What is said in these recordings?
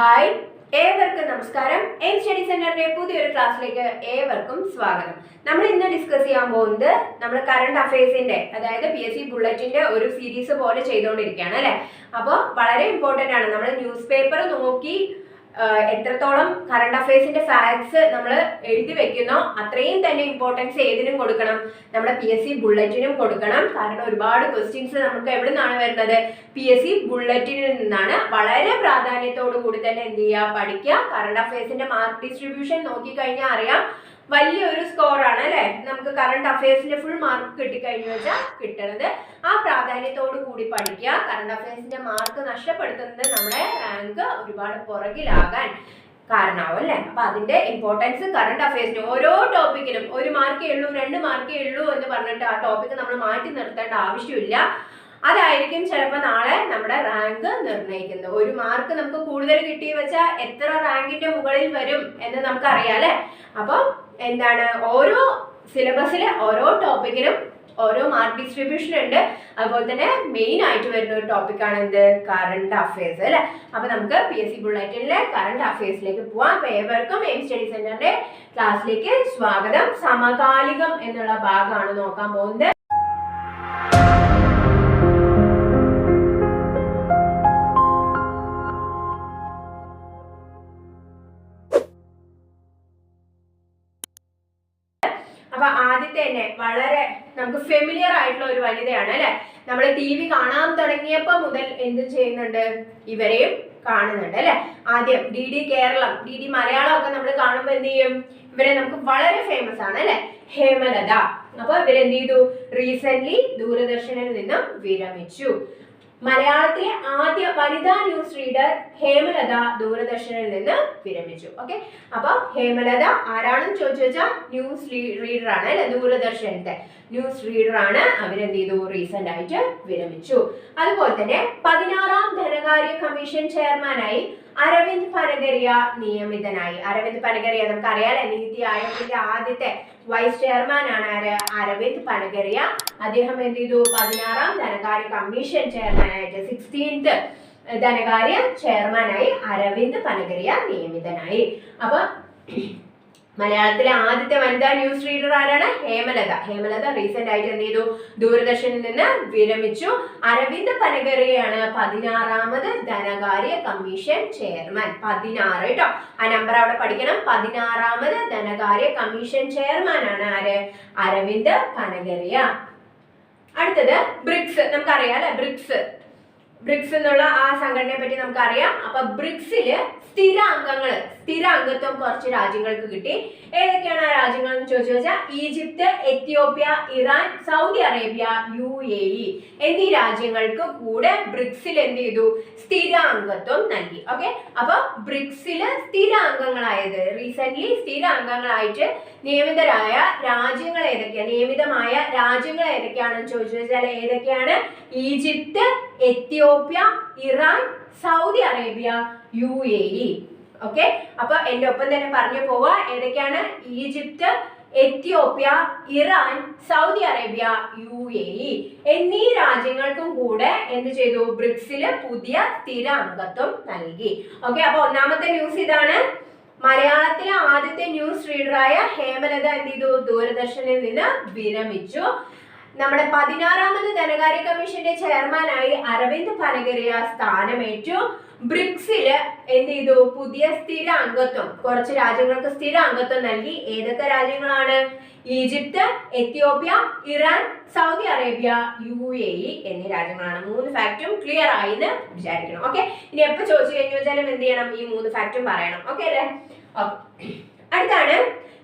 Hi. ഏവർക്കും നമസ്കാരം. M study സെന്ററിന്റെ പുതിയൊരു ക്ലാസ്സിലേക്ക് ഏവർക്കും സ്വാഗതം. നമ്മൾ ഇന്ന് ഡിസ്കസ് ചെയ്യാൻ പോകുന്നത് നമ്മൾ കറണ്ട് അഫയേഴ്സിന്റെ അതായത് പി എസ് സി ബുള്ളറ്റിന്റെ ഒരു സീരീസ് പോലെ ചെയ്തുകൊണ്ടിരിക്കുകയാണ് അല്ലെ? അപ്പോൾ വളരെ ഇമ്പോർട്ടന്റ് ആണ്. നമ്മൾ ന്യൂസ് പേപ്പർ നോക്കി എത്രത്തോളം കറണ്ട് അഫയേഴ്സിന്റെ ഫാക്ട്സ് നമ്മൾ എഴുതി വെക്കുന്നോ അത്രയും തന്നെ ഇമ്പോർട്ടൻസ് ഏതിനും കൊടുക്കണം. നമ്മുടെ പി എസ് സി ബുള്ളറ്റിനും കൊടുക്കണം. കാരണം ഒരുപാട് ക്വസ്റ്റ്യൻസ് നമുക്ക് എവിടെ നിന്നാണ് വരുന്നത്? പി എസ് സി ബുള്ളറ്റിനിൽ നിന്നാണ്. വളരെ പ്രാധാന്യത്തോടു കൂടി തന്നെ എന്ത് ചെയ്യുക? പഠിക്കുക. കറണ്ട് അഫയേഴ്സിന്റെ മാർക്ക് ഡിസ്ട്രിബ്യൂഷൻ നോക്കിക്കഴിഞ്ഞാൽ അറിയാം. വലിയൊരു സ്കോറാണ് അല്ലെ? നമുക്ക് കറണ്ട് അഫയേഴ്സിന്റെ ഫുൾ മാർക്ക് കിട്ടിക്കഴിഞ്ഞു വെച്ചാൽ കിട്ടണത്. ആ പ്രാധാന്യത്തോടു കൂടി പഠിക്കുക. കറണ്ട് അഫയേഴ്സിന്റെ മാർക്ക് നഷ്ടപ്പെടുത്തുന്നത് നമ്മുടെ റാങ്ക് ഒരുപാട് പുറകിലാകാൻ കാരണമാവും അല്ലേ? അപ്പൊ അതിന്റെ ഇമ്പോർട്ടൻസ് കറണ്ട് അഫയേഴ്സിന് ഓരോ ടോപ്പിക്കിനും ഒരു മാർക്കേ ഉള്ളൂ രണ്ട് മാർക്കേ ഉള്ളൂ എന്ന് പറഞ്ഞിട്ട് ആ ടോപ്പിക്ക് നമ്മൾ മാറ്റി നിർത്തേണ്ട ആവശ്യമില്ല. അതായിരിക്കും ചിലപ്പോൾ നാളെ നമ്മുടെ റാങ്ക് നിർണയിക്കുന്നത്. ഒരു മാർക്ക് നമുക്ക് കൂടുതൽ കിട്ടി വെച്ചാൽ എത്ര റാങ്കിന്റെ മുകളിൽ വരും എന്ന് നമുക്കറിയാം അല്ലേ? അപ്പം എന്താണ്? ഓരോ സിലബസിലെ ഓരോ ടോപ്പിക്കിനും ഓരോ മാർക്ക് ഡിസ്ട്രിബ്യൂഷൻ ഉണ്ട്. അതുപോലെ തന്നെ മെയിൻ ആയിട്ട് വരുന്ന ഒരു ടോപ്പിക്കാണ് എന്ത്? കറണ്ട് അഫയേഴ്സ് അല്ലെ? അപ്പൊ നമുക്ക് പി എസ് സി ബുള്ളറ്റിനിലെ കറണ്ട് അഫയേഴ്സിലേക്ക് പോവാം. അപ്പൊ ഏവർക്കും എയിം സ്റ്റഡി സെന്ററിന്റെ ക്ലാസ്സിലേക്ക് സ്വാഗതം. സമകാലികം എന്നുള്ള ഭാഗമാണ് നോക്കാൻ പോകുന്നത്. അപ്പൊ ആദ്യത്തെ തന്നെ വളരെ നമുക്ക് ഫെമിലിയർ ആയിട്ടുള്ള ഒരു വനിതയാണ് അല്ലെ? നമ്മൾ ടി വി കാണാൻ തുടങ്ങിയപ്പോ മുതൽ എന്ത് ചെയ്യുന്നുണ്ട് ഇവരെയും കാണുന്നുണ്ട് അല്ലെ? ആദ്യം D D Keralam D D Malayalam ഒക്കെ നമ്മൾ കാണുമ്പോൾ എന്ത് ചെയ്യും? ഇവരെ നമുക്ക് വളരെ ഫേമസ് ആണ് അല്ലെ? ഹേമലത. അപ്പൊ ഇവരെന്ത് ചെയ്തു? റീസെന്റ് ദൂരദർശനിൽ നിന്നും വിരമിച്ചു. മലയാളത്തിലെ ആദ്യ വനിതാ ന്യൂസ് റീഡർ ഹേമലത ദൂരദർശനിൽ നിന്ന് വിരമിച്ചു. ഓക്കെ അപ്പൊ ഹേമലത ആരാണെന്ന് ചോദിച്ചു വെച്ചാൽ ന്യൂസ് റീഡർ ആണ് അല്ലെ? ദൂരദർശനത്തെ ന്യൂസ് റീഡർ ആണ് അവരെന്ത് ചെയ്തു റീസെന്റ് ആയിട്ട് വിരമിച്ചു. അതുപോലെ തന്നെ പതിനാറാം ധനകാര്യ കമ്മീഷൻ ചെയർമാനായി അരവിന്ദ് പനഗരിയ നിയമിതനായി. അരവിന്ദ് പനഗരിയ നമുക്ക് അറിയാലേ നീതി ആയോഗിന്റെ ആദ്യത്തെ വൈസ് ചെയർമാൻ ആണ് ആര്? അരവിന്ദ് പനഗരിയ. അദ്ദേഹം എന്ത് ചെയ്തു? പതിനാറാം ധനകാര്യ കമ്മീഷൻ ചെയർമാൻ ചെയർമാനായിട്ട് സിക്സ്റ്റീൻത്ത് ധനകാര്യ ചെയർമാനായി അരവിന്ദ് പനഗരിയ നിയമിതനായി. അപ്പൊ മലയാളത്തിലെ ആദ്യത്തെ വനിതാ ന്യൂസ് റീഡർ ആരാണ്? ഹേമലത. ഹേമലത റീസെന്റ് ആയിട്ട് എന്ത് ചെയ്തു? ദൂരദർശനിൽ നിന്ന് വിരമിച്ചു. അരവിന്ദ് പനഗറിയാണ് പതിനാറാമത് ധനകാര്യ കമ്മീഷൻ ചെയർമാൻ. പതിനാറ് കേട്ടോ. ആ നമ്പർ അവിടെ പഠിക്കണം. പതിനാറാമത് ധനകാര്യ കമ്മീഷൻ ചെയർമാൻ ആണ് ആര്? അരവിന്ദ് പനഗറിയ അടുത്തത് ബ്രിക്സ്. നമുക്കറിയാം അല്ലെ? ബ്രിക്സ്. ബ്രിക്സ് എന്നുള്ള ആ സംഘടനയെ പറ്റി നമുക്കറിയാം. അപ്പൊ ബ്രിക്സിൽ സ്ഥിര അംഗങ്ങൾ സ്ഥിര അംഗത്വം കുറച്ച് രാജ്യങ്ങൾക്ക് കിട്ടി. ഏതൊക്കെയാണ് ആ രാജ്യങ്ങൾ എന്ന് ചോദിച്ചു വെച്ചാൽ Egypt Ethiopia Iran Saudi Arabia U A E എന്നീ രാജ്യങ്ങൾക്ക് കൂടെ ബ്രിക്സിൽ എന്ത് ചെയ്തു? സ്ഥിര അംഗത്വം നൽകി. ഓക്കെ? അപ്പൊ ബ്രിക്സിൽ സ്ഥിര അംഗങ്ങളായത് റീസെന്റ് സ്ഥിര അംഗങ്ങളായിട്ട് നിയമിതരായ രാജ്യങ്ങൾ ഏതൊക്കെയാണ് നിയമിതമായ രാജ്യങ്ങൾ ഏതൊക്കെയാണെന്ന് ചോദിച്ചു വെച്ചാൽ ഏതൊക്കെയാണ്? Egypt Ethiopia Iran Saudi Arabia U A E. Okay അപ്പൊ എന്റെ ഒപ്പം തന്നെ പറഞ്ഞു പോവുക. ഏതൊക്കെയാണ്? Egypt Ethiopia Iran Saudi Arabia U A E. എന്നീ രാജ്യങ്ങൾക്കും കൂടെ എന്ത് ചെയ്തു? ബ്രിക്സിൽ പുതിയ സ്ഥിര അംഗത്വം നൽകി. ഓക്കെ അപ്പൊ ഒന്നാമത്തെ ന്യൂസ് ഇതാണ്. മലയാളത്തിലെ ആദ്യത്തെ ന്യൂസ് റീഡറായ ഹേമലത എന്ത് ചെയ്തു? ദൂരദർശനിൽ നിന്ന് വിരമിച്ചു. നമ്മുടെ പതിനാറാമത് ധനകാര്യ കമ്മീഷന്റെ ചെയർമാനായി അരവിന്ദ് പനഗരിയ സ്ഥാനമേറ്റു. ബ്രിക്സിൽ എന്ത് ചെയ്തു? പുതിയ സ്ഥിര അംഗത്വം കുറച്ച് രാജ്യങ്ങൾക്ക് സ്ഥിര അംഗത്വം നൽകി. ഏതൊക്കെ രാജ്യങ്ങളാണ്? Egypt Ethiopia Iran Saudi Arabia U A E എന്നീ രാജ്യങ്ങളാണ്. മൂന്ന് ഫാക്റ്റും ക്ലിയർ ആയി എന്ന് വിചാരിക്കണം. ഓക്കെ? ഇനി എപ്പോ ചോദിച്ചു കഴിഞ്ഞു വെച്ചാലും എന്ത് ചെയ്യണം? ഈ മൂന്ന് ഫാക്റ്റും പറയണം. ഓക്കെ അല്ലേ? അടുത്താണ്.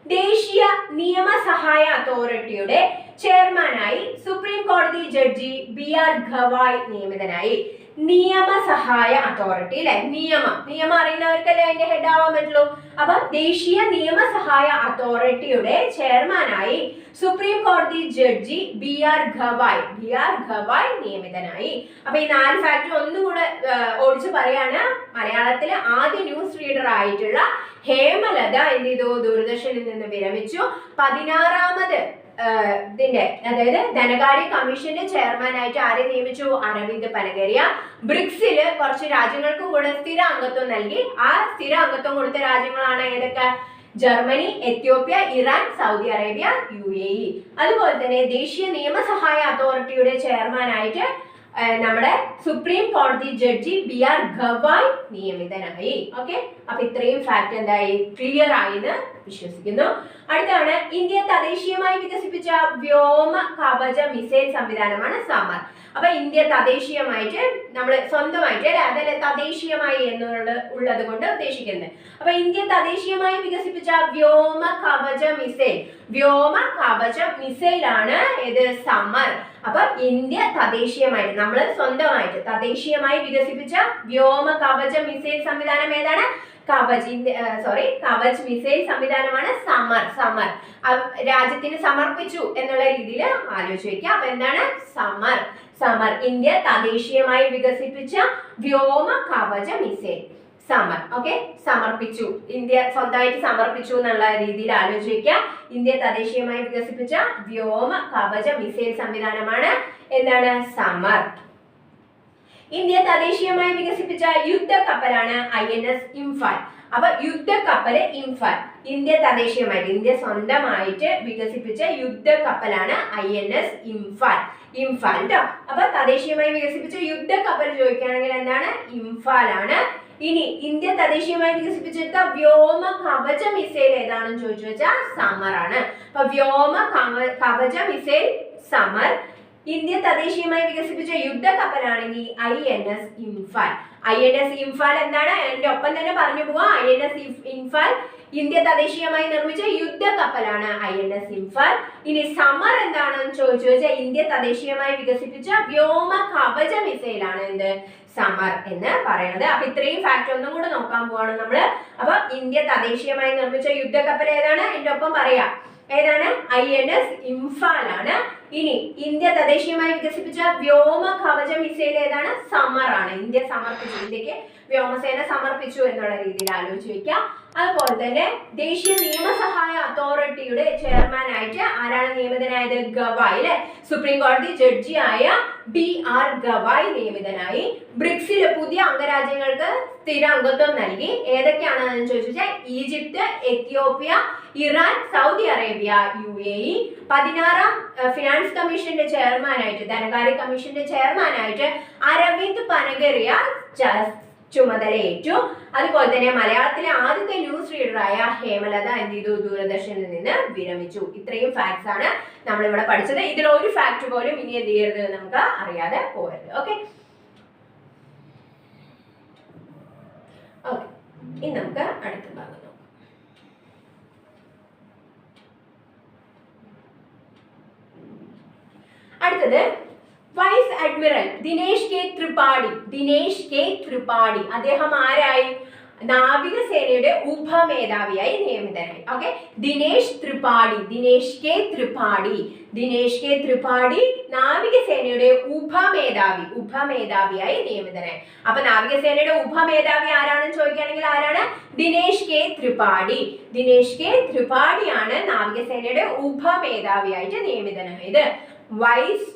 ദേശീയ നിയമസഹായ അതോറിറ്റിയുടെ ചെയർമാനായി സുപ്രീം കോടതി ജഡ്ജി ബി ആർ ഗവായ് നിയമിതനായി. നിയമസഹായ അതോറിറ്റി അല്ലെ? നിയമം. നിയമം അറിയുന്നവർക്കല്ലേ അതിന്റെ ഹെഡ് ആവാൻ പറ്റുള്ളൂ? അപ്പൊ ദേശീയ നിയമസഹായ അതോറിറ്റിയുടെ ചെയർമാനായി സുപ്രീം കോടതി judge B R Gavai B R Gavai നിയമിതനായി. അപ്പൊ ഈ നാല് ഫാക്ടർ ഒന്നും കൂടെ ഓടിച്ചു പറയാണ്. മലയാളത്തിലെ ആദ്യ ന്യൂസ് റീഡർ ആയിട്ടുള്ള ഹേമലത എന്ത് ദൂരദർശനിൽ നിന്ന് വിരമിച്ചു. പതിനാറാമത് ഇതിന്റെ അതായത് ധനകാര്യ കമ്മീഷന്റെ ചെയർമാനായിട്ട് ആരെ നിയമിച്ചു? അരവിന്ദ് പനഗരിയ. ബ്രിക്സിൽ കുറച്ച് രാജ്യങ്ങൾക്ക് കൂടെ സ്ഥിര അംഗത്വം നൽകി. ആ സ്ഥിര അംഗത്വം കൊടുത്ത രാജ്യങ്ങളാണ് ഏതൊക്കെ? Germany Ethiopia Iran Saudi Arabia U A E. അതുപോലെ തന്നെ ദേശീയ നിയമസഹായ അതോറിറ്റിയുടെ ചെയർമാനായിട്ട് നമ്മുടെ സുപ്രീം കോടതി ജഡ്ജി ബി ആർ ഗവായ് നിയമിതനായി. ഓക്കെ? അപ്പൊ ഇത്രയും ഫാക്ട് എന്തായി? ക്ലിയർ ആയി വിശ്വസിക്കുന്നു. അടുത്താണ് ഇന്ത്യ തദ്ദേശീയമായി വികസിപ്പിച്ച വ്യോമ കവച മിസൈൽ സംവിധാനമാണ് സമർ അപ്പൊ ഇന്ത്യ തദ്ദേശീയമായിട്ട് നമ്മൾ സ്വന്തമായിട്ട് അല്ലെ അതല്ല തദ്ദേശീയമായി എന്നുള്ള ഉള്ളത് കൊണ്ട് ഉദ്ദേശിക്കുന്നത്. അപ്പൊ ഇന്ത്യ തദ്ദേശീയമായി വികസിപ്പിച്ച വ്യോമ കവച മിസൈൽ വ്യോമ കവച മിസൈലാണ് ഇത് സമർ അപ്പൊ ഇന്ത്യ തദ്ദേശീയമായിട്ട് നമ്മൾ സ്വന്തമായിട്ട് തദ്ദേശീയമായി വികസിപ്പിച്ച വ്യോമ കവച മിസൈൽ സംവിധാനം ഏതാണ്? കവച് സോറി കവച് മിസൈൽ സംവിധാനമാണ് സമർ സമർ. രാജ്യത്തിന് സമർപ്പിച്ചു എന്നുള്ള രീതിയിൽ ആലോചിച്ച് വെക്കുക അപ്പൊ എന്താണ്? സമർ സമർ. ഇന്ത്യ തദ്ദേശീയമായി വികസിപ്പിച്ച വ്യോമ കവച മിസൈൽ സമർ ഓക്കെ സമർപ്പിച്ചു. ഇന്ത്യ സ്വന്തമായിട്ട് സമർപ്പിച്ചു എന്നുള്ള രീതിയിൽ ആലോചിക്കുക ഇന്ത്യ തദ്ദേശീയമായി വികസിപ്പിച്ച വ്യോമ കവച മിസൈൽ സംവിധാനമാണ് എന്താണ്? സമർ. ഇന്ത്യ തദ്ദേശീയമായി വികസിപ്പിച്ച യുദ്ധ കപ്പലാണ് ഐ എൻ എസ് ഇംഫാൽ. അപ്പൊ യുദ്ധ കപ്പൽ ഇംഫാൽ. ഇന്ത്യ തദ്ദേശീയമായിട്ട് ഇന്ത്യ സ്വന്തമായിട്ട് വികസിപ്പിച്ച യുദ്ധ കപ്പലാണ് I N S Imphal. Imphal ട്ടോ. അപ്പൊ തദ്ദേശീയമായി വികസിപ്പിച്ച യുദ്ധ കപ്പൽ ചോദിക്കുകയാണെങ്കിൽ എന്താണ്? ഇംഫാൽ ആണ് ഇനി ഇന്ത്യ തദ്ദേശീയമായി വികസിപ്പിച്ചെടുത്ത വ്യോമ കവച മിസൈൽ ഏതാണെന്ന് ചോദിച്ചു വെച്ചാൽ സമർ ആണ് അപ്പൊ വ്യോമ കവ- കവച മിസൈൽ സമർ. ഇന്ത്യ തദ്ദേശീയമായി വികസിപ്പിച്ച യുദ്ധ കപ്പലാണെങ്കിൽ I N S Imphal I N S Imphal എന്താണ്? എന്റെ ഒപ്പം തന്നെ പറഞ്ഞു പോവാ. I N S Imphal India തദ്ദേശീയമായി നിർമ്മിച്ച യുദ്ധ കപ്പലാണ് ഐ എൻ എസ് ഇംഫാൽ ഇനി സമർ എന്താണെന്ന് ചോദിച്ചു വെച്ചാൽ ഇന്ത്യ തദ്ദേശീയമായി വികസിപ്പിച്ച വ്യോമ കവച മിസൈലാണ് എന്ത്? സമർ എന്ന് പറയുന്നത് അപ്പൊ ഇത്രയും ഫാക്ട് ഒന്നും കൂടെ നോക്കാൻ പോവാണ് നമ്മൾ. അപ്പൊ ഇന്ത്യ തദ്ദേശീയമായി നിർമ്മിച്ച യുദ്ധ കപ്പൽ ഏതാണ്? എന്റെ ഒപ്പം പറയാം. ഏതാണ്? ഐ എൻ എസ് ഇംഫാൽ ആണ് ഇനി ഇന്ത്യ തദ്ദേശീയമായി വികസിപ്പിച്ച വ്യോമ കവച മിസൈൽ ഏതാണ്? സമർ ആണ്. ഇന്ത്യ സമർപ്പിച്ചു. ഇന്ത്യയ്ക്ക് വ്യോമസേന സമർപ്പിച്ചു എന്നുള്ള രീതിയിൽ ആലോചിച്ച് അതുപോലെ തന്നെ ദേശീയ നിയമസഹായ അതോറിറ്റിയുടെ ചെയർമാൻ ആയിട്ട് ആരാണ് നിയമിതനായത്? ഗവായ് അല്ലെ? സുപ്രീം കോടതി ജഡ്ജി ആയ ബി ആർ ഗവായ് നിയമിതനായി. ബ്രിക്സിലെ പുതിയ അംഗരാജ്യങ്ങൾക്ക് സ്ഥിര അംഗത്വം നൽകി. ഏതൊക്കെയാണെന്ന് ചോദിച്ചാൽ Egypt Ethiopia Iran Saudi Arabia U A E പതിനാറാം ഫിനാൻസ് കമ്മീഷന്റെ ചെയർമാനായിട്ട് ധനകാര്യ കമ്മീഷന്റെ ചെയർമാനായിട്ട് അരവിന്ദ് പനഗരിയ ച- ചുമതലയേറ്റു. അതുപോലെ തന്നെ മലയാളത്തിലെ ആദ്യത്തെ ന്യൂസ് റീഡറായ ഹേമലത എന്ത് ചെയ്തു? ദൂരദർശനിൽ നിന്ന് വിരമിച്ചു. ഇത്രയും ഫാക്ട്സ് ആണ് നമ്മൾ ഇവിടെ പഠിച്ചത്. ഇതിൽ ഒരു ഫാക്ട് പോലും ഇനി എന്ത് ചെയ്യരുത് നമുക്ക് അറിയാതെ പോകരുത്. ഓക്കെ ഓക്കെ ഇനി നമുക്ക് അടുത്ത ഭാഗം അടുത്തത് vice admiral Dinesh K Tripathi Dinesh K Tripathi. അദ്ദേഹം ആരായി? നാവികസേനയുടെ ഉപമേധാവിയായി നിയമിതനായി. Okay Dinesh Tripathi Dinesh K Tripathi. Dinesh K Tripathi നാവികസേനയുടെ ഉപമേധാവി ഉപമേധാവിയായി നിയമിതനായി. അപ്പൊ നാവികസേനയുടെ ഉപമേധാവി ആരാണെന്ന് ചോദിക്കുകയാണെങ്കിൽ ആരാണ്? ദിനേശ് കെ ത്രിപാഠി. ദിനേശ് കെ ത്രിപാഠിയാണ് നാവികസേനയുടെ ഉപമേധാവിയായിട്ട് നിയമിതനായത്. വൈസ്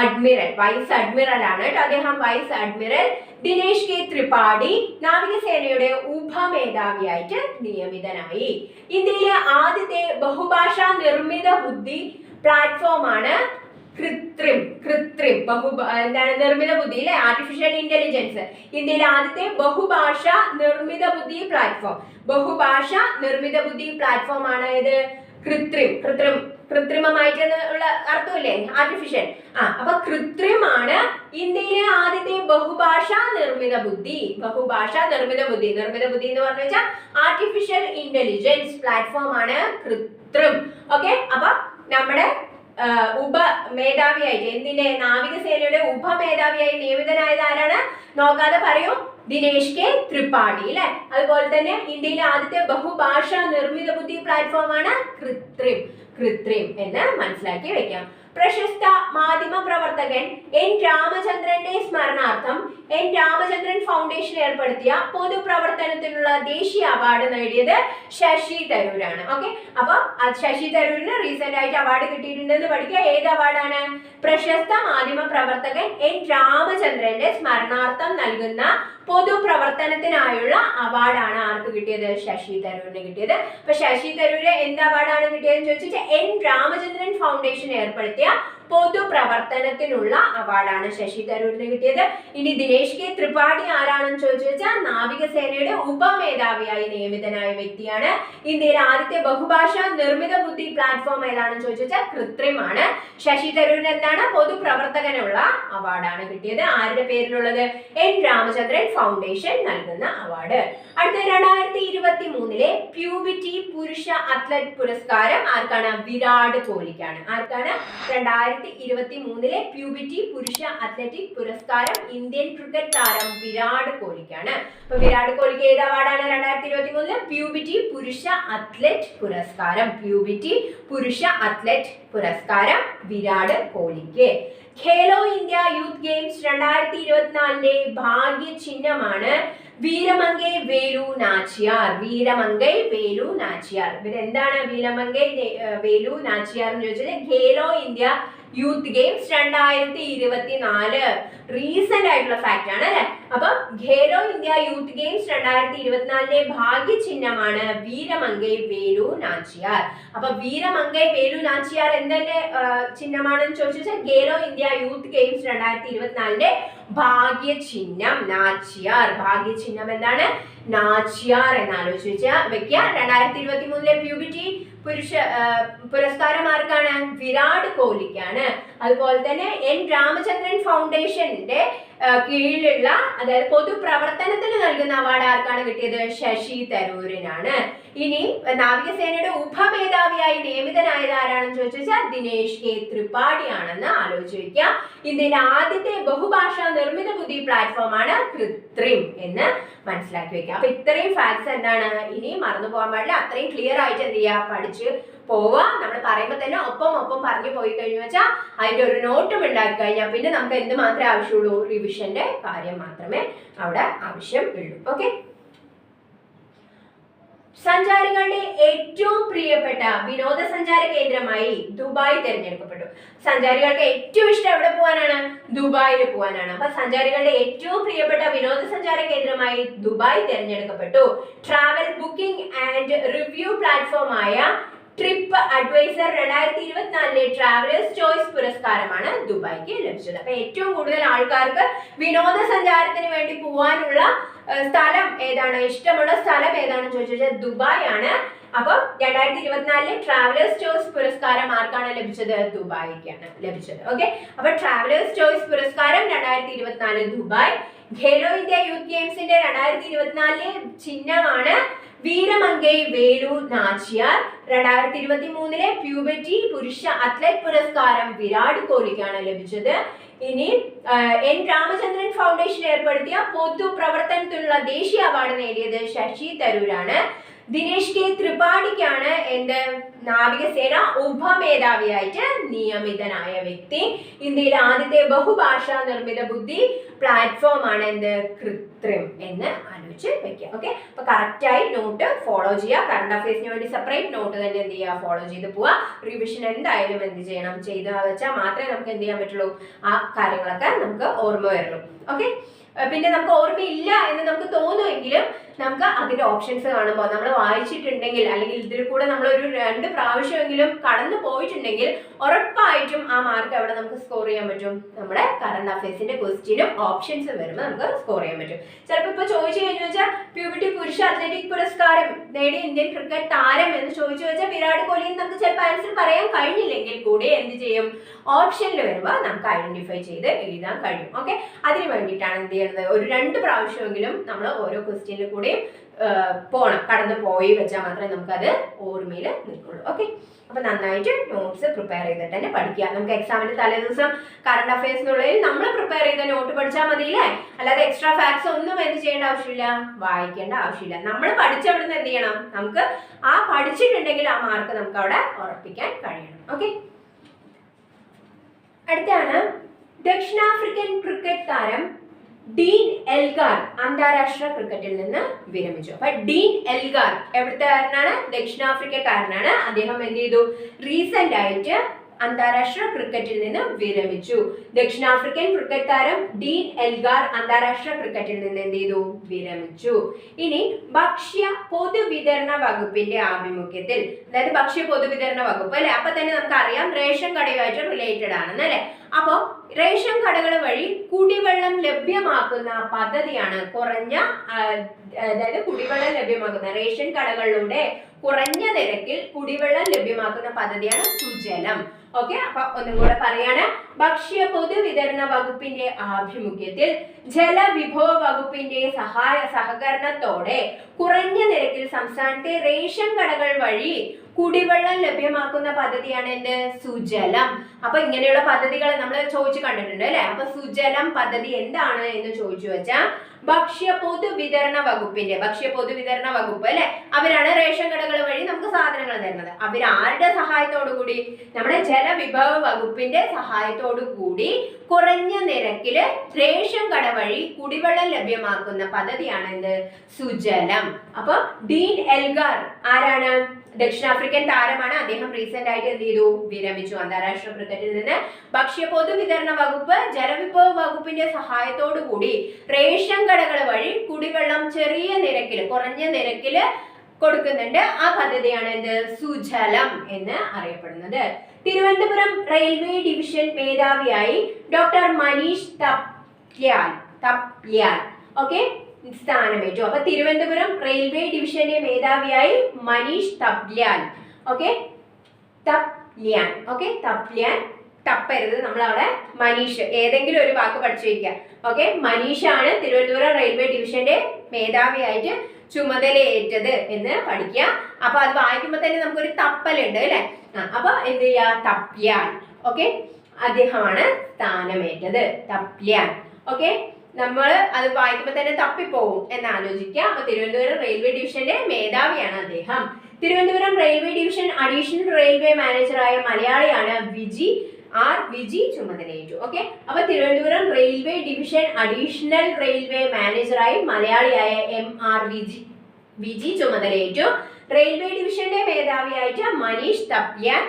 അഡ്മിറൽ വൈസ് അഡ്മിറൽ ആണ് കേട്ടോ അദ്ദേഹം. Vice admiral Dinesh K Tripathi നാവികസേനയുടെ ഉപമേധാവിയായിട്ട് നിയമിതനായി. ഇന്ത്യയിലെ ആദ്യത്തെ ബഹുഭാഷാ നിർമ്മിത ബുദ്ധി പ്ലാറ്റ്ഫോമാണ് കൃത്രിം കൃത്രിം ബഹു എന്താണ് നിർമ്മിത ബുദ്ധി അല്ലെ? ആർട്ടിഫിഷ്യൽ ഇന്റലിജൻസ് ഇന്ത്യയിലെ ആദ്യത്തെ ബഹുഭാഷ നിർമ്മിത ബുദ്ധി പ്ലാറ്റ്ഫോം. ബഹുഭാഷ നിർമ്മിത ബുദ്ധി പ്ലാറ്റ്ഫോം ആണ് ഇത് കൃത്രിം കൃത്രിം കൃത്രിമമായിട്ട് ഉള്ള അർത്ഥമില്ലേ? ആർട്ടിഫിഷ്യൽ ആ അപ്പൊ കൃത്രിമാണ് ഇന്ത്യയിലെ ആദ്യത്തെ ബഹുഭാഷാ നിർമ്മിത ബുദ്ധി. ബഹുഭാഷാ നിർമ്മിത ബുദ്ധി. നിർമ്മിത ബുദ്ധി എന്ന് പറഞ്ഞു വെച്ചാൽ ആർട്ടിഫിഷ്യൽ ഇന്റലിജൻസ് പ്ലാറ്റ്ഫോം ആണ് കൃത്രിം. ഓക്കെ അപ്പൊ നമ്മുടെ ഉപ മേധാവിയായിട്ട് എന്തിന്റെ? നാവികസേനയുടെ ഉപമേധാവിയായി നിയമിതനായത് ആരാണ്? നോക്കാതെ പറയൂ ദിനേഷ് കെ ത്രിപാഠി അല്ലെ? അതുപോലെ തന്നെ ഇന്ത്യയിലെ ആദ്യത്തെ ബഹുഭാഷാ നിർമ്മിത ബുദ്ധി പ്ലാറ്റ്ഫോമാണ് കൃത്രിം. കൃത്രിം എന്ന് മനസ്സിലാക്കി വെക്കാം. പ്രശസ്ത മാധ്യമ പ്രവർത്തകൻ എൻ രാമചന്ദ്രന്റെ സ്മരണാർത്ഥം എൻ രാമചന്ദ്രൻ ഫൗണ്ടേഷൻ ഏർപ്പെടുത്തിയ പൊതുപ്രവർത്തനത്തിനുള്ള ദേശീയ അവാർഡ് നേടിയത് ശശി തരൂരാണ്. ഓക്കെ അപ്പൊ ശശി തരൂരിന് റീസെന്റ് ആയിട്ട് അവാർഡ് കിട്ടിയിട്ടുണ്ടെന്ന് പഠിക്കുക. ഏത് അവാർഡാണ് പ്രശസ്ത മാധ്യമ പ്രവർത്തകൻ എൻ രാമചന്ദ്രന്റെ സ്മരണാർത്ഥം നൽകുന്ന പൊതുപ്രവർത്തനത്തിനായുള്ള അവാർഡാണ് ആർക്ക് കിട്ടിയത്? ശശി തരൂരിന് കിട്ടിയത്. അപ്പൊ ശശി തരൂര് എന്ത് അവാർഡാണ് കിട്ടിയതെന്ന് ചോദിച്ചാൽ എൻ രാമചന്ദ്രൻ ഫൗണ്ടേഷൻ ഏർപ്പെടുത്തിയ പൊതുപ്രവർത്തനത്തിനുള്ള അവാർഡാണ് ശശി തരൂരിന് കിട്ടിയത്. ഇനി ദിനേശ് കെ ത്രിപാഠി ആരാണെന്ന് ചോദിച്ചു വെച്ചാൽ നാവികസേനയുടെ ഉപമേധാവിയായി നിയമിതനായ വ്യക്തിയാണ്. ഇന്ത്യയിലെ ആദ്യത്തെ ബഹുഭാഷ നിർമ്മിത ബുദ്ധി പ്ലാറ്റ്ഫോം ഏതാണെന്ന് ചോദിച്ചു വെച്ചാൽ കൃത്രിമാണ്. ശശി തരൂരിന് എന്താണ്? പൊതുപ്രവർത്തകനുള്ള അവാർഡാണ് കിട്ടിയത്. ആരുടെ പേരിലുള്ളത്? എൻ രാമചന്ദ്രൻ ഫൗണ്ടേഷൻ നൽകുന്ന അവാർഡ്. അടുത്ത രണ്ടായിരത്തി ഇരുപത്തി മൂന്നിലെ പ്യൂബിറ്റി പുരുഷ അത്ലറ്റ് പുരസ്കാരം ആർക്കാണ്? വിരാട് കോഹ്ലിക്കാണ് ആർക്കാണ്? രണ്ടായിരത്തി ഇരുപത്തി മൂന്നിലെ പ്യൂബിറ്റി പുരുഷ അത്ലറ്റിക് പുരസ്കാരം ഇന്ത്യൻ ക്രിക്കറ്റ് താരം വിരാട് കോഹ്ലിക്കാണ് അപ്പൊ വിരാട് കോഹ്ലിക്ക് ഏത് അവാർഡാണ് രണ്ടായിരത്തി ഇരുപത്തി മൂന്നിലെ പ്യൂബിറ്റി പുരുഷ അത്ലറ്റ് പുരസ്കാരം? പ്യൂബിറ്റി പുരുഷ അത്ലറ്റ് പുരസ്കാരം വിരാട് കോഹ്ലിക്ക് ഖേലോ ഇന്ത്യ യൂത്ത് ഗെയിംസ് രണ്ടായിരത്തി ഇരുപത്തിനാലിന്റെ ഭാഗ്യ ചിഹ്നമാണ് വീരമങ്കൈ വേലു നാച്ചിയാർ. വീരമങ്കൈ വേലു നാച്ചിയാർ. ഇവരെന്താണ് വീരമങ്കൈ നേ- വേലു നാച്ചിയാർ എന്ന് ചോദിച്ചാൽ ഖേലോ ഇന്ത്യ യൂത്ത് ഗെയിംസ് രണ്ടായിരത്തി ഇരുപത്തിനാല് റീസെന്റ് ആയിട്ടുള്ള ഫാക്റ്റ് ആണ് അല്ലെ? അപ്പൊ ഖേലോ ഇന്ത്യ യൂത്ത് ഗെയിംസ് രണ്ടായിരത്തി ഇരുപത്തിനാലിലെ ഭാഗ്യ ചിഹ്നമാണ് വീരമംഗൈ വേലു നാച്ചിയാർ. അപ്പൊ വീരമംഗൈ വേലു നാച്ചിയാർ എന്തിന്റെ ചിഹ്നമാണെന്ന് ചോദിച്ചാൽ ഖേലോ ഇന്ത്യ യൂത്ത് ഗെയിംസ് രണ്ടായിരത്തി ഇരുപത്തിനാലിന്റെ ഭാഗ്യ ചിഹ്നം നാച്ചിയാർ. ഭാഗ്യ ചിഹ്നം എന്താണ്? നാച്ചിയാർ എന്ന് ആലോചിച്ച് വെക്കുക രണ്ടായിരത്തി ഇരുപത്തി മൂന്നിലെ പ്യൂബിറ്റി പുരുഷ പുരസ്കാരം ആർക്കാണ് വിരാട് കോഹ്ലിക്കാണ്. അതുപോലെ തന്നെ എൻ രാമചന്ദ്രൻ ഫൗണ്ടേഷന്റെ കീഴിലുള്ള അതായത് പൊതുപ്രവർത്തനത്തിന് നൽകുന്ന അവാർഡ് ആർക്കാണ് കിട്ടിയത്? ശശി തരൂരിനാണ്. ഇനി നാവികസേനയുടെ ഉപമേധാവിയായി നിയമിതനായത് ആരാണെന്ന് ചോദിച്ചാൽ ദിനേശ് കെ ത്രിപാഠിയാണെന്ന് ആലോചിക്കാം. ഇന്ത്യയിലെ ആദ്യത്തെ ബഹുഭാഷാ നിർമ്മിത ബുദ്ധി പ്ലാറ്റ്ഫോമാണ് കൃത്രിം എന്ന് മനസ്സിലാക്കി വെക്കുക അപ്പൊ ഇത്രയും ഫാക്ട്സ് എന്താണ്? ഇനി മറന്നു പോകാൻ പാടില്ല. അത്രയും ക്ലിയർ ആയിട്ട് എന്ത് ചെയ്യുക പഠിച്ച് പോവുക നമ്മൾ പറയുമ്പോൾ തന്നെ ഒപ്പം ഒപ്പം പറഞ്ഞു പോയി കഴിഞ്ഞു വെച്ചാൽ അതിന്റെ ഒരു നോട്ടും ഉണ്ടാക്കി കഴിഞ്ഞാൽ പിന്നെ നമുക്ക് എന്ത് മാത്രമേ ആവശ്യമുള്ളൂ? റിവിഷന്റെ കാര്യം മാത്രമേ അവിടെ ആവശ്യം ഉള്ളൂ. ഓക്കെ സഞ്ചാരികളുടെ ഏറ്റവും പ്രിയപ്പെട്ട വിനോദസഞ്ചാര കേന്ദ്രമായി ദുബായ് തിരഞ്ഞെടുക്കപ്പെട്ടു. സഞ്ചാരികൾക്ക് ഏറ്റവും ഇഷ്ടം എവിടെ പോകാനാണ് ദുബായിൽ പോകാനാണ് അപ്പൊ സഞ്ചാരികളുടെ ഏറ്റവും പ്രിയപ്പെട്ട വിനോദസഞ്ചാര കേന്ദ്രമായി ദുബായ് തിരഞ്ഞെടുക്കപ്പെട്ടു. ട്രാവൽ ബുക്കിംഗ് ആൻഡ് റിവ്യൂ പ്ലാറ്റ്ഫോമായ ട്രിപ്പ് അഡ്വൈസർ രണ്ടായിരത്തി ഇരുപത്തിനാലിലെ ട്രാവലേഴ്സ് ചോയ്സ് പുരസ്കാരമാണ് ദുബായ്ക്ക് ലഭിച്ചത്. അപ്പൊ ഏറ്റവും കൂടുതൽ ആൾക്കാർക്ക് വിനോദസഞ്ചാരത്തിന് വേണ്ടി പോവാനുള്ള സ്ഥലം ഏതാണ്? ഇഷ്ടമുള്ള സ്ഥലം ഏതാണെന്ന് ചോദിച്ചു വെച്ചാൽ ദുബായ് ആണ് അപ്പൊ രണ്ടായിരത്തി ഇരുപത്തിനാലിലെ ട്രാവലേഴ്സ് ചോയ്സ് പുരസ്കാരം ആർക്കാണ് ലഭിച്ചത്? ദുബായിക്കാണ് ലഭിച്ചത്. ഓക്കെ? അപ്പൊ ട്രാവലേഴ്സ് ചോയ്സ് പുരസ്കാരം രണ്ടായിരത്തി ഇരുപത്തിനാല് ദുബായ് ഖേലോ ഇന്ത്യ യൂത്ത് ഗെയിംസിന്റെ രണ്ടായിരത്തി ഇരുപത്തിനാലിലെ ചിഹ്നമാണ് വീരമങ്കൈ വേലു നാച്ചിയാർ. രണ്ടായിരത്തി ഇരുപത്തി മൂന്നിലെ പ്യൂബറ്റി പുരുഷ അത്ലറ്റ് പുരസ്കാരം വിരാട് കോഹ്ലിക്കാണ് ലഭിച്ചത്. ഇനി എൻ രാമചന്ദ്രൻ ഫൗണ്ടേഷൻ ഏർപ്പെടുത്തിയ പൊതു പ്രവർത്തനത്തിനുള്ള ദേശീയ അവാർഡ് നേടിയത് ശശി തരൂരാണ്. ദിനേശ് കെ ത്രിപാഠിക്കാണ് എന്ത് നാവികസേന ഉപമേധാവിയായിട്ട് നിയമിതനായ വ്യക്തി. ഇന്ത്യയിലെ ആദ്യത്തെ ബഹുഭാഷാ നിർമ്മിത ബുദ്ധി പ്ലാറ്റ്ഫോം ആണ് എന്ത്? കൃത്രിം എന്ന് ആലോചിച്ച് വെക്കുക. ഓക്കെ അപ്പൊ കറക്റ്റായി നോട്ട് ഫോളോ ചെയ്യുക. കറണ്ട് അഫയേഴ്സിന് വേണ്ടി സെപ്പറേറ്റ് നോട്ട് തന്നെ എന്ത് ചെയ്യുക? ഫോളോ ചെയ്ത് പോവാ റിവിഷൻ എന്തായാലും എന്ത് ചെയ്യണം? ചെയ്ത് വെച്ചാൽ മാത്രമേ നമുക്ക് എന്ത് ചെയ്യാൻ പറ്റുള്ളൂ? ആ കാര്യങ്ങളൊക്കെ നമുക്ക് ഓർമ്മ വരുള്ളൂ ഓക്കെ പിന്നെ നമുക്ക് ഓർമ്മയില്ല എന്ന് നമുക്ക് തോന്നുമെങ്കിലും നമുക്ക് അതിന്റെ ഓപ്ഷൻസ് കാണുമ്പോൾ നമ്മൾ വായിച്ചിട്ടുണ്ടെങ്കിൽ അല്ലെങ്കിൽ ഇതിൽ കൂടെ നമ്മൾ ഒരു രണ്ട് പ്രാവശ്യമെങ്കിലും കടന്നു പോയിട്ടുണ്ടെങ്കിൽ ഉറപ്പായിട്ടും ആ മാർക്ക് അവിടെ നമുക്ക് സ്കോർ ചെയ്യാൻ പറ്റും. നമ്മുടെ കറണ്ട് അഫയേഴ്സിന്റെ ക്വസ്റ്റ്യനും ഓപ്ഷൻസും വരുമ്പോൾ നമുക്ക് സ്കോർ ചെയ്യാൻ പറ്റും. ചിലപ്പോൾ ഇപ്പൊ ചോദിച്ചു കഴിഞ്ഞു വെച്ചാൽ പ്യൂബിറ്റി പുരുഷ അത്ലറ്റിക് പുരസ്കാരം നേടിയ ഇന്ത്യൻ ക്രിക്കറ്റ് താരം എന്ന് ചോദിച്ചു വെച്ചാൽ വിരാട് കോഹ്ലി നമുക്ക് ചിലപ്പോൾ ആൻസർ പറയാൻ കഴിഞ്ഞില്ലെങ്കിൽ കൂടി എന്ത് ചെയ്യും? ഓപ്ഷനിൽ വരുമ്പോൾ നമുക്ക് ഐഡന്റിഫൈ ചെയ്ത് എഴുതാൻ കഴിയും. ഓക്കെ അതിന് വേണ്ടിയിട്ടാണ് എന്ത് ചെയ്യുന്നത് ഒരു രണ്ട് പ്രാവശ്യമെങ്കിലും നമ്മൾ ഓരോ ക്വസ്റ്റ്യനിൽ കൂടിയും പോണം. കടന്നു പോയി വെച്ചാൽ മാത്രമേ നമുക്കത് ഓർമ്മയിൽ നിൽക്കുള്ളൂ. ഓക്കെ അപ്പൊ നന്നായിട്ട് നോട്ട്സ് പ്രിപ്പയർ ചെയ്തിട്ട് തന്നെ പഠിക്കുക. നമുക്ക് എക്സാമിന്റെ തലേ ദിവസം കറണ്ട് അഫയേഴ്സിനുള്ളിൽ നമ്മൾ പ്രിപ്പയർ ചെയ്ത നോട്ട് പഠിച്ചാൽ മതിയില്ലേ? അല്ലാതെ എക്സ്ട്രാ ഫാക്ട്സ് ഒന്നും എന്ത് ചെയ്യേണ്ട ആവശ്യമില്ല. വായിക്കേണ്ട ആവശ്യമില്ല. നമ്മൾ പഠിച്ചവിടുന്ന് എന്ത് ചെയ്യണം? നമുക്ക് ആ പഠിച്ചിട്ടുണ്ടെങ്കിൽ ആ മാർക്ക് നമുക്ക് അവിടെ ഉറപ്പിക്കാൻ കഴിയണം. ഓക്കെ അടുത്താണ് ദക്ഷിണാഫ്രിക്കൻ ക്രിക്കറ്റ് താരം ഡീൻ എൽഗാർ അന്താരാഷ്ട്ര ക്രിക്കറ്റിൽ നിന്ന് വിരമിച്ചു. അപ്പൊ ഡീൻ എൽഗാർ എവിടുത്തുകാരനാണ് ദക്ഷിണാഫ്രിക്കക്കാരനാണ്. അദ്ദേഹം എന്ത് ചെയ്തു? റീസെന്റ് ആയിട്ട് അന്താരാഷ്ട്ര ക്രിക്കറ്റിൽ നിന്ന് വിരമിച്ചു. ദക്ഷിണാഫ്രിക്കൻ ക്രിക്കറ്റ് താരം ഡീൻ എൽഗാർ അന്താരാഷ്ട്ര ക്രിക്കറ്റിൽ നിന്ന് എന്ത് ചെയ്തു? വിരമിച്ചു. ഇനി ഭക്ഷ്യ പൊതുവിതരണ വകുപ്പിന്റെ ആഭിമുഖ്യത്തിൽ അതായത് ഭക്ഷ്യ പൊതുവിതരണ വകുപ്പ് അല്ലെ? അപ്പൊ തന്നെ നമുക്ക് അറിയാം റേഷൻ കടയുമായിട്ട് റിലേറ്റഡ് ആണെന്ന് അല്ലെ? അപ്പോ റേഷൻ കടകൾ വഴി കുടിവെള്ളം ലഭ്യമാക്കുന്ന പദ്ധതിയാണ് കുറഞ്ഞ അതായത് കുടിവെള്ളം ലഭ്യമാക്കുന്ന റേഷൻ കടകളിലൂടെ കുറഞ്ഞ നിരക്കിൽ കുടിവെള്ളം ലഭ്യമാക്കുന്ന പദ്ധതിയാണ് സുജലം. ഓക്കെ അപ്പൊ ഒന്നും കൂടെ പറയാണ്. ഭക്ഷ്യ പൊതുവിതരണ വകുപ്പിന്റെ ആഭിമുഖ്യത്തിൽ ജലവിഭവ വകുപ്പിന്റെ സഹായ സഹകരണത്തോടെ കുറഞ്ഞ നിരക്കിൽ സംസ്ഥാനത്തെ റേഷൻ കടകൾ വഴി കുടിവെള്ളം ലഭ്യമാക്കുന്ന പദ്ധതിയാണ് എന്ത്? സുജലം. അപ്പൊ ഇങ്ങനെയുള്ള പദ്ധതികൾ നമ്മൾ ചോദിച്ചു കണ്ടിട്ടുണ്ട് അല്ലെ? അപ്പൊ സുജലം പദ്ധതി എന്താണ് എന്ന് ചോദിച്ചു വെച്ചാൽ ഭക്ഷ്യ പൊതുവിതരണ വകുപ്പിന്റെ ഭക്ഷ്യ പൊതുവിതരണ വകുപ്പ് അല്ലെ? അവരാണ് റേഷൻ കടകൾ വഴി നമുക്ക് സാധനങ്ങൾ തരുന്നത്. അവർ ആരുടെ സഹായത്തോടു കൂടി നമ്മുടെ ജലവിഭവ വകുപ്പിന്റെ സഹായത്തോടു കൂടി കുറഞ്ഞ നിരക്കിൽ റേഷൻ കട വഴി കുടിവെള്ളം ലഭ്യമാക്കുന്ന പദ്ധതിയാണ് എന്ത്? സുജലം. അപ്പൊ ഡീൻ എൽഗാർ ആരാണ്? ദക്ഷിണാഫ്രിക്കൻ താരമാണ്. അദ്ദേഹം റീസെന്റ് ആയിട്ട് എന്ത് ചെയ്തു? വിരമിച്ചു. അന്താരാഷ്ട്ര ക്രിക്കറ്റിൽ നിന്ന് ഭക്ഷ്യ പൊതുവിതരണ വകുപ്പ് ജലവിഭവ വകുപ്പിന്റെ സഹായത്തോടു കൂടി റേഷൻ കടകൾ വഴി കുടിവെള്ളം ചെറിയ നിരക്കിൽ കുറഞ്ഞ നിരക്കിൽ കൊടുക്കുന്നുണ്ട്. ആ പദ്ധതിയാണ് എന്ത്? സുജലം എന്ന് അറിയപ്പെടുന്നത്. തിരുവനന്തപുരം റെയിൽവേ ഡിവിഷൻ മേധാവിയായി ഡോക്ടർ മനീഷ് തപ്യാൽ തപ്യാൽ. ഓക്കെ? സ്ഥാനമേറ്റു. അപ്പൊ തിരുവനന്തപുരം റെയിൽവേ ഡിവിഷന്റെ മേധാവിയായി മനീഷ് തബ്ലിയാൻ. ഓക്കെ തബ്ലിയാൻ. ഓക്കെ തബ്ലിയാൻ തപ്പരുത്. നമ്മൾ അവിടെ മനീഷ് ഏതെങ്കിലും ഒരു വാക്ക് പഠിച്ചു വയ്ക്കുക. ഓക്കെ മനീഷാണ് തിരുവനന്തപുരം റെയിൽവേ ഡിവിഷന്റെ മേധാവിയായിട്ട് ചുമതലയേറ്റത് എന്ന് പഠിക്കുക. അപ്പൊ അത് വായിക്കുമ്പോൾ തന്നെ നമുക്കൊരു തപ്പലുണ്ട് അല്ലെ? അപ്പൊ എന്ത് ചെയ്യാ തപ്യാൻ ഓക്കെ അദ്ദേഹമാണ് സ്ഥാനമേറ്റത്. തപ്യാൻ ഓക്കെ നമ്മൾ അത് വായിക്കുമ്പോൾ തന്നെ തപ്പിപ്പോവും എന്ന് ആലോചിക്കുക അപ്പൊ തിരുവനന്തപുരം റെയിൽവേ ഡിവിഷന്റെ മേധാവിയാണ് അദ്ദേഹം. Thiruvananthapuram railway division additional railway മാനേജറായ മലയാളിയാണ് വിജി ആർ വിജി ചുമതലയേറ്റു. ഓക്കെ അപ്പൊ Thiruvananthapuram railway division additional railway മാനേജറായി മലയാളിയായ എം ആർ വിജി വിജി ചുമതലയേറ്റു. റെയിൽവേ ഡിവിഷന്റെ മേധാവിയായിട്ട് മനീഷ് തപ്യാൻ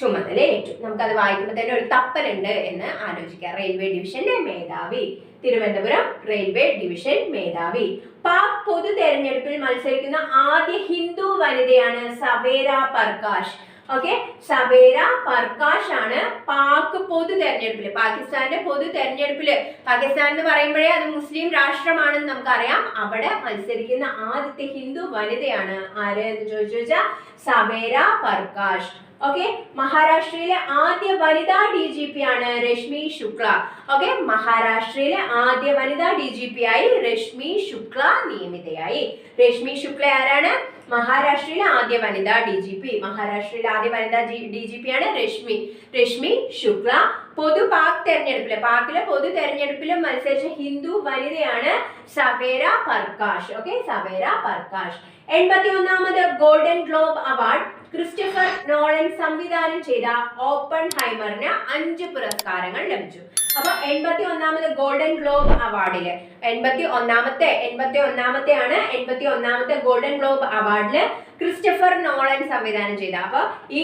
ചുമതലയേറ്റു. നമുക്കത് വായിക്കുമ്പോൾ തന്നെ ഒരു തപ്പലുണ്ട് എന്ന് ആലോചിക്കാം. റെയിൽവേ ഡിവിഷന്റെ മേധാവി. തിരുവനന്തപുരം റെയിൽവേ ഡിവിഷൻ മേധാവി. പാക് പൊതു തെരഞ്ഞെടുപ്പിൽ മത്സരിക്കുന്ന ആദ്യ ഹിന്ദു വനിതയാണ് സവേര പർകാഷ് ഓക്കെ? സവേര പർകാഷ് ആണ് പാക് പൊതു തെരഞ്ഞെടുപ്പിൽ. പാകിസ്ഥാന്റെ പൊതു തെരഞ്ഞെടുപ്പിൽ. പാകിസ്ഥാൻ എന്ന് പറയുമ്പോഴേ അത് മുസ്ലിം രാഷ്ട്രമാണെന്ന് നമുക്കറിയാം. അവിടെ മത്സരിക്കുന്ന ആദ്യത്തെ ഹിന്ദു വനിതയാണ് ആര് എന്ന് ചോദിച്ചു വെച്ചാൽ സവേര പർകാഷ് ഓക്കെ മഹാരാഷ്ട്രയിലെ ആദ്യ വനിതാ ഡി ജി പി ആണ് രശ്മി ശുക്ല. ഓക്കെ മഹാരാഷ്ട്രയിലെ ആദ്യ വനിതാ ഡി ജി പി ആയി രശ്മി ശുക്ല നിയമിതയായി. രശ്മി ശുക്ല ആരാണ്? മഹാരാഷ്ട്രയിലെ ആദ്യ വനിതാ ഡി ജി പി മഹാരാഷ്ട്രയിലെ ആദ്യ വനിതാ ഡി ജി പി ആണ് രശ്മി. രശ്മി ശുക്ല പൊതു പാക് തെരഞ്ഞെടുപ്പിൽ പാക്കിലെ പൊതു തെരഞ്ഞെടുപ്പിലും മത്സരിച്ച ഹിന്ദു വനിതയാണ് സവേര പർകാഷ് ഓക്കെ സവേര പർകാഷ് എൺപത്തി ഒന്നാമത് golden globe award Christopher Nolan സംവിധാനം ചെയ്ത ഓപ്പൺ ഹൈമറിന് അഞ്ച് പുരസ്കാരങ്ങൾ ലഭിച്ചു. അപ്പൊ എൺപത്തി ഒന്നാമത് ഗോൾഡൻ ഗ്ലോബ് അവാർഡിൽ എൺപത്തി ഒന്നാമത്തെ എൺപത്തി ഒന്നാമത്തെ ആണ് എൺപത്തി ഒന്നാമത്തെ ഗോൾഡൻ ഗ്ലോബ് അവാർഡിൽ ക്രിസ്റ്റഫർ നോളൻ സംവിധാനം ചെയ്ത. അപ്പൊ ഈ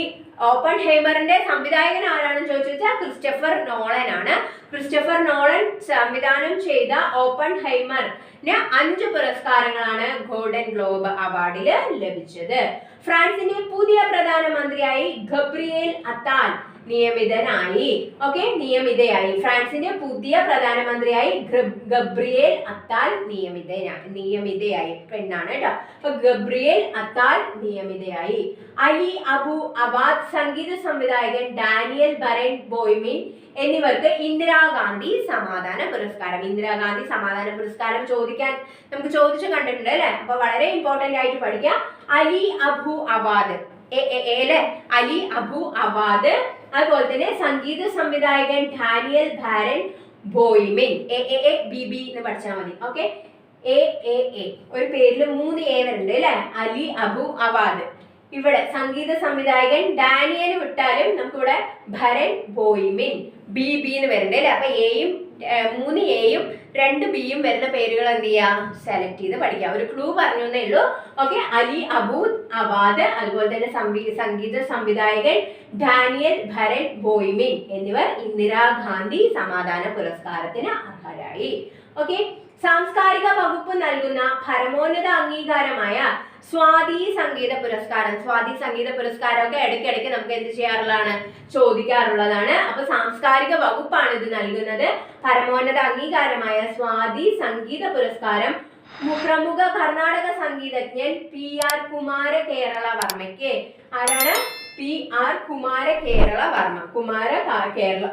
ഓപ്പൺ ഹേമറിന്റെ സംവിധായകൻ ആരാണെന്ന് ചോദിച്ചാൽ ക്രിസ്റ്റഫർ നോളൻ ആണ് ക്രിസ്റ്റഫർ നോളൻ സംവിധാനം ചെയ്ത ഓപ്പൺ ഹൈമറിന് അഞ്ച് പുരസ്കാരങ്ങളാണ് ഗോൾഡൻ ഗ്ലോബ് അവാർഡിൽ ലഭിച്ചത്. ഫ്രാൻസിന്റെ പുതിയ പ്രധാനമന്ത്രിയായി ഗബ്രിയേൽ അത്താൽ. നിയമിതനായി. ഓക്കെ നിയമിതയായി. ഫ്രാൻസിന്റെ പുതിയ പ്രധാനമന്ത്രിയായി ഗബ്രിയേൽ അത്താൽ നിയമിത നിയമിതയായി. പെണ്ണാണ് കേട്ടോ അപ്പൊ ഗബ്രിയേൽ അത്താൽ നിയമിതയായി. അലി അബു അബാദ് സംഗീത സംവിധായകൻ ഡാനിയൽ ബരൻ ബോയ്മിൻ എന്നിവർക്ക് ഇന്ദിരാഗാന്ധി സമാധാന പുരസ്കാരം. ഇന്ദിരാഗാന്ധി സമാധാന പുരസ്കാരം ചോദിക്കാൻ നമുക്ക് ചോദിച്ചു കണ്ടിട്ടുണ്ട് അല്ലെ? അപ്പൊ വളരെ ഇമ്പോർട്ടന്റ് ആയിട്ട് പഠിക്കുക Ali Abu Awad Ali Abu Awad അതുപോലെ തന്നെ സംഗീത സംവിധായകൻ Daniel Barenboim A A A B B പഠിച്ചാൽ മതി. ഓക്കെ? A A A. ഒരു പേരിൽ മൂന്ന് എ വരുന്നുണ്ട് അല്ലെ? Ali Abu Awad. ഇവിടെ സംഗീത സംവിധായകൻ ഡാനിയൽ വിട്ടാലും നമുക്കിവിടെ ഭരൻ ബോയ്മിൻ ബി ബി എന്ന് വരുന്നുണ്ട് അല്ലേ? അപ്പൊ എയും മൂന്ന് എയും രണ്ട് ബിയും വരുന്ന പേരുകൾ എന്ത് ചെയ്യാം? സെലക്ട് ചെയ്ത് പഠിക്കാം. ഒരു ക്ലൂ പറഞ്ഞു എന്നേ ഉള്ളൂ. ഓക്കെ അലി അബൂദ് അവാദ് അതുപോലെ തന്നെ സംഗീത സംവിധായകൻ ഡാനിയൽ ഭരൻ ബോയ്മിൻ എന്നിവർ ഇന്ദിരാഗാന്ധി സമാധാന പുരസ്കാരത്തിന് അർഹരായി. ഓക്കെ സാംസ്കാരിക വകുപ്പ് നൽകുന്ന പരമോന്നത അംഗീകാരമായ സ്വാതി സംഗീത പുരസ്കാരം. സ്വാതി സംഗീത പുരസ്കാരം ഒക്കെ ഇടയ്ക്കിടയ്ക്ക് നമുക്ക് എന്ത് ചെയ്യാറുള്ളതാണ്? ചോദിക്കാറുള്ളതാണ്. അപ്പൊ സാംസ്കാരിക വകുപ്പാണ് ഇത് നൽകുന്നത്. പരമോന്നത അംഗീകാരമായ സ്വാതി സംഗീത പുരസ്കാരം. പ്രമുഖ കർണാടക സംഗീതജ്ഞൻ പി ആർ കുമാര കേരള വർമ്മയ്ക്ക്. ആരാണ്? P R Kumara Kerala Varma. കുമാര കേരള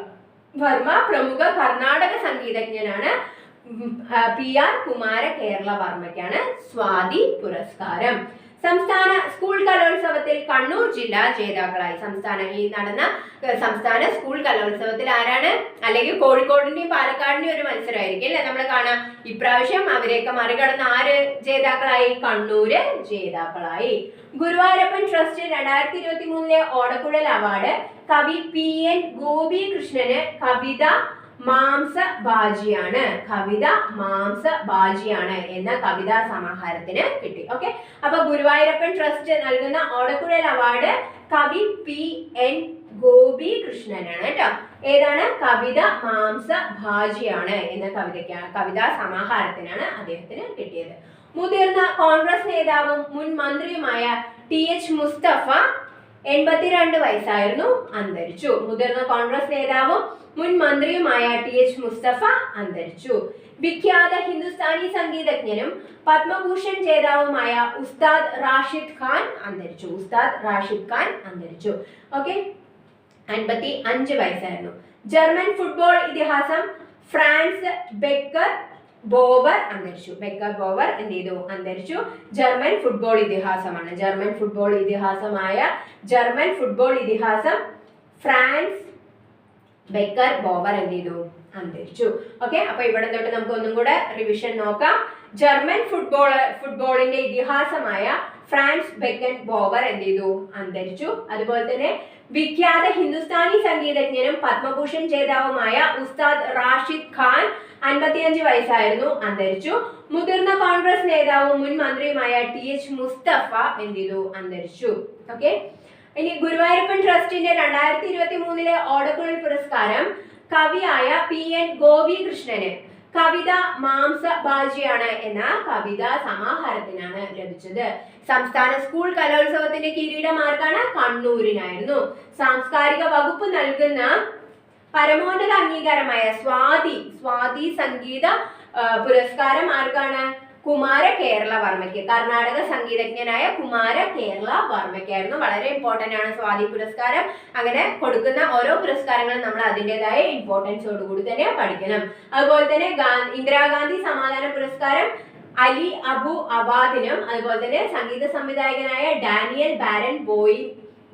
വർമ്മ പ്രമുഖ കർണാടക സംഗീതജ്ഞനാണ്. പി ആർ കുമാര കേരള വർമ്മയ്ക്കാണ് സ്വാതി പുരസ്കാരം. സംസ്ഥാന സ്കൂൾ കലോത്സവത്തിൽ കണ്ണൂർ ജില്ല ജേതാക്കളായി സംസ്ഥാന ഈ നടന്ന സംസ്ഥാന സ്കൂൾ കലോത്സവത്തിൽ ആരാണ്? അല്ലെങ്കിൽ കോഴിക്കോടിന്റെയും പാലക്കാടിന്റെയും ഒരു മത്സരമായിരിക്കും അല്ലെ? നമ്മൾ കാണാം. ഇപ്രാവശ്യം അവരെയൊക്കെ മറികടന്ന് ആര് ജേതാക്കളായി? കണ്ണൂര് ജേതാക്കളായി. ഗുരുവായൂരപ്പൻ ട്രസ്റ്റ് രണ്ടായിരത്തി ഇരുപത്തി മൂന്നിലെ ഓടക്കുഴൽ അവാർഡ് കവി പി എൻ ഗോപികൃഷ്ണന് കവിത മാംസ ബാജിയാണ് കവിത മാംസ ബാജിയാണ് എന്ന കവിതാ സമാഹാരത്തിന് കിട്ടി. ഓക്കെ അപ്പൊ ഗുരുവായൂരപ്പൻ ട്രസ്റ്റ് നൽകുന്ന ഓടക്കുഴൽ അവാർഡ് കവി പി എൻ ഗോപി കൃഷ്ണനാണ് കേട്ടോ. ഏതാണ്? കവിത മാംസ ഭാജിയാണ് എന്ന കവിതയ്ക്ക് കവിതാ സമാഹാരത്തിനാണ് അദ്ദേഹത്തിന് കിട്ടിയത്. മുതിർന്ന കോൺഗ്രസ് നേതാവും മുൻ മന്ത്രിയുമായ ടി എച്ച് മുസ്തഫ എൺപത്തിരണ്ട് വയസ്സായിരുന്നു. അന്തരിച്ചു. മുതിർന്ന കോൺഗ്രസ് നേതാവും മുൻ മന്ത്രിയുമായ ടി എച്ച് മുസ്തഫ അന്തരിച്ചു. വിഖ്യാത ഹിന്ദുസ്ഥാനി സംഗീതജ്ഞനും പത്മഭൂഷൺ ജേതാവുമായ ഉസ്താദ് റാഷിദ് ഖാൻ അന്തരിച്ചു. ഉസ്താദ് റാഷിദ് ഖാൻ അന്തരിച്ചു. ഓക്കെ? അൻപത്തി അഞ്ച് വയസ്സായിരുന്നു. ജർമ്മൻ ഫുട്ബോൾ ഇതിഹാസം ഫ്രാൻസ് ബെക്കർ ബോവർ അന്തരിച്ചു. ബെക്കർ ബോവർ എന്ത് ചെയ്തു? അന്തരിച്ചു. ജർമ്മൻ ഫുട്ബോൾ ഇതിഹാസമാണ്. ജർമ്മൻ ഫുട്ബോൾ ഇതിഹാസമായ ജർമ്മൻ ഫുട്ബോൾ ഇതിഹാസം ഫ്രാൻസ് ബെക്കർ ബോബർ എന്ത് ചെയ്തു? അന്തരിച്ചു. ഓക്കെ അപ്പൊ ഇവിടെ തൊട്ട് നമുക്ക് ഒന്നും കൂടെ റിവിഷൻ നോക്കാം. ജർമ്മൻ ഫുട്ബോൾ ഫുട്ബോളിന്റെ ഇതിഹാസമായ ഫ്രാൻസ് ബെക്കൻ ബോവർ എന്ത് ചെയ്തു? അന്തരിച്ചു. അതുപോലെ തന്നെ വിഖ്യാത ഹിന്ദുസ്ഥാനി സംഗീതജ്ഞനും പത്മഭൂഷൺ ജേതാവുമായ ഉസ്താദ് റാഷിദ് ഖാൻ അൻപത്തിയഞ്ച് വയസ്സായിരുന്നു അന്തരിച്ചു. മുതിർന്ന കോൺഗ്രസ് നേതാവും മുൻ മന്ത്രിയുമായ ടി എച്ച് മുസ്തഫ എന്ത് ചെയ്തു? അന്തരിച്ചു. ഓക്കെ ഇനി ഗുരുവായൂരപ്പൻ ട്രസ്റ്റിന്റെ രണ്ടായിരത്തി ഇരുപത്തി മൂന്നിലെ ഓടക്കുഴൽ പുരസ്കാരം കവിയായ പി എൻ ഗോപികൃഷ്ണന് കവിത മാംസ ബാജിയാണ് എന്ന കവിതാ സമാഹാരത്തിനാണ് ലഭിച്ചത്. സംസ്ഥാന സ്കൂൾ കലോത്സവത്തിന്റെ കിരീടമാർക്കാണ് കണ്ണൂരിനായിരുന്നു. സാംസ്കാരിക വകുപ്പ് നൽകുന്ന പരമോന്നത അംഗീകാരമായ സ്വാതി സ്വാതി സംഗീത പുരസ്കാരം ആർക്കാണ് കുമാര കേരള വർമ്മയ്ക്ക്. കർണാടക സംഗീതജ്ഞനായ കുമാര കേരള വർമ്മയ്ക്കായിരുന്നു വളരെ ഇമ്പോർട്ടന്റ് ആണ് സ്വാതി പുരസ്കാരം. അങ്ങനെ കൊടുക്കുന്ന ഓരോ പുരസ്കാരങ്ങളും നമ്മൾ അതിന്റെതായ ഇമ്പോർട്ടൻസോടുകൂടി തന്നെ പഠിക്കണം. അതുപോലെ തന്നെ ഇന്ദിരാഗാന്ധി സമാധാന പുരസ്കാരം അലി അബു അവാദിനും അതുപോലെ തന്നെ സംഗീത സംവിധായകനായ ഡാനിയൽ ബാരൻ ബോയ്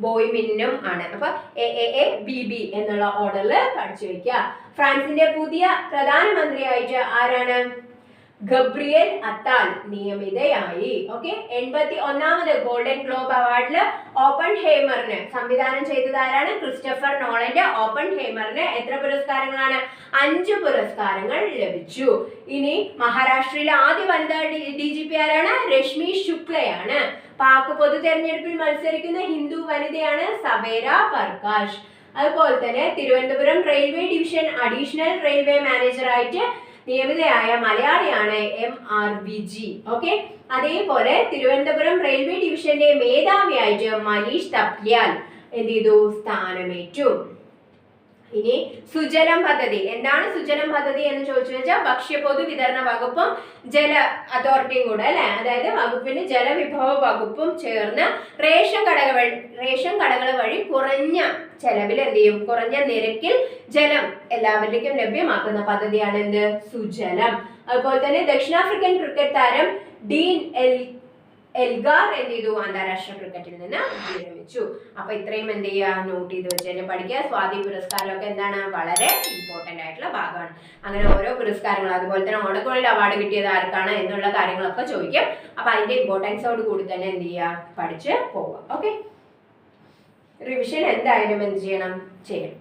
ബോയ്മിനും ആണ്. അപ്പൊ A A A B B എന്നുള്ള ഓർഡറിൽ പഠിച്ചു വെക്കുക ഫ്രാൻസിന്റെ പുതിയ പ്രധാനമന്ത്രിയായിട്ട് ആരാണ്? ഗബ്രിയൽ അത്താൽ നിയമിതയായി. ഓക്കെ എൺപത്തി ഒന്നാമത് ഗോൾഡൻ ഗ്ലോബ് അവാർഡിൽ ഓപ്പൺ ഹേമറിന് സംവിധാനം ചെയ്തത് ആരാണ്? ക്രിസ്റ്റഫർ നോളന്റെ ഓപ്പൺ ഹേമറിന് എത്ര പുരസ്കാരങ്ങളാണ്? അഞ്ച് പുരസ്കാരങ്ങൾ ലഭിച്ചു. ഇനി മഹാരാഷ്ട്രയിലെ ആദ്യ വനിതാ ഡി ജി പി ആരാണ്? രശ്മി ശുക്ലയാണ്. പാക് പൊതു തെരഞ്ഞെടുപ്പിൽ മത്സരിക്കുന്ന ഹിന്ദു വനിതയാണ് സവേര പർകാഷ് അതുപോലെ തന്നെ Thiruvananthapuram railway division additional railway മാനേജറായിട്ട് നിയമിതയായ മലയാളിയാണ് എം ആർ വിജി ഓക്കെ അതേപോലെ തിരുവനന്തപുരം റെയിൽവേ ഡിവിഷന്റെ മേധാവിയായിട്ട് മനീഷ് തപ്ലിയാൽ എന്ത് ചെയ്തു? സ്ഥാനമേറ്റു. ഇനി സുജലം പദ്ധതി. എന്താണ് സുജലം പദ്ധതി എന്ന് ചോദിച്ചു വെച്ചാൽ ഭക്ഷ്യ പൊതു വിതരണ വകുപ്പും ജല അതോറിറ്റിയും കൂടെ അല്ലെ? അതായത് വകുപ്പിന് ജലവിഭവ വകുപ്പും ചേർന്ന് റേഷൻ കടകൾ റേഷൻ കടകൾ വഴി കുറഞ്ഞ ചെലവിൽ എന്ത് ചെയ്യും? കുറഞ്ഞ നിരക്കിൽ ജലം എല്ലാവരിലേക്കും ലഭ്യമാക്കുന്ന പദ്ധതിയാണ് എന്ത്? സുജലം. അതുപോലെ തന്നെ ദക്ഷിണാഫ്രിക്കൻ ക്രിക്കറ്റ് താരം ഡീൻ എൽ എൽഗാർ എന്ത് ചെയ്തു അന്താരാഷ്ട്ര ക്രിക്കറ്റിൽ നിന്ന് വിരമിച്ചു. അപ്പൊ ഇത്രയും എന്ത് ചെയ്യുക നോട്ട് ചെയ്ത് വെച്ച് പഠിക്കുക. സ്വാതി പുരസ്കാരമൊക്കെ എന്താണ്? വളരെ ഇമ്പോർട്ടന്റ് ആയിട്ടുള്ള ഭാഗമാണ്. അങ്ങനെ ഓരോ പുരസ്കാരങ്ങൾ അതുപോലെ തന്നെ ഓണക്കോളിൽ അവാർഡ് കിട്ടിയത് ആർക്കാണ് എന്നുള്ള കാര്യങ്ങളൊക്കെ ചോദിക്കും. അപ്പൊ അതിന്റെ ഇമ്പോർട്ടൻസോട് കൂടി തന്നെ എന്ത് ചെയ്യുക പഠിച്ച് പോവുക ഓക്കെ റിവിഷൻ എന്തായാലും എന്ത് ചെയ്യണം? ചെയ്യണം.